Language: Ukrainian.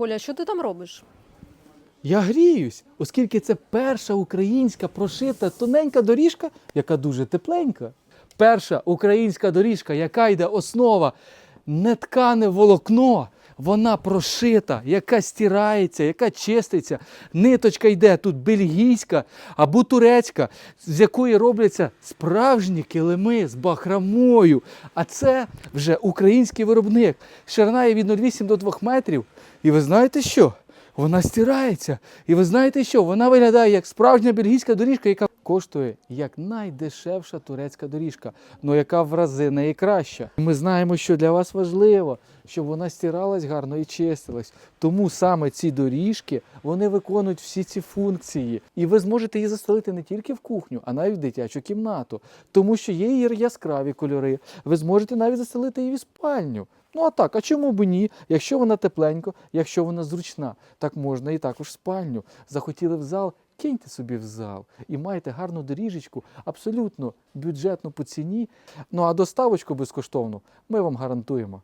Коля, що ти там робиш? Я гріюсь, оскільки це перша українська прошита тоненька доріжка, яка дуже тепленька. Перша українська доріжка, яка йде основа не ткане волокно, вона прошита, яка стирається, яка чиститься. Ниточка йде тут бельгійська або турецька, з якої робляться справжні килими з бахрамою. А це вже український виробник. Ширина є від 0,8 до 2 метрів. І ви знаєте що? Вона стирається. І ви знаєте що? Вона виглядає як справжня бельгійська доріжка, яка коштує як найдешевша турецька доріжка, але яка в рази найкраща. Ми знаємо, що для вас важливо, щоб вона стиралась гарно і чистилась. Тому саме ці доріжки вони виконують всі ці функції. І ви зможете її застелити не тільки в кухню, а навіть в дитячу кімнату. Тому що є її яскраві кольори. Ви зможете навіть застелити її в спальню. Ну а так, а чому б ні? Якщо вона тепленько, якщо вона зручна, так можна і також спальню. Захотіли в зал, киньте собі в зал і маєте гарну доріжечку, абсолютно бюджетну по ціні. Ну а доставочку безкоштовну ми вам гарантуємо.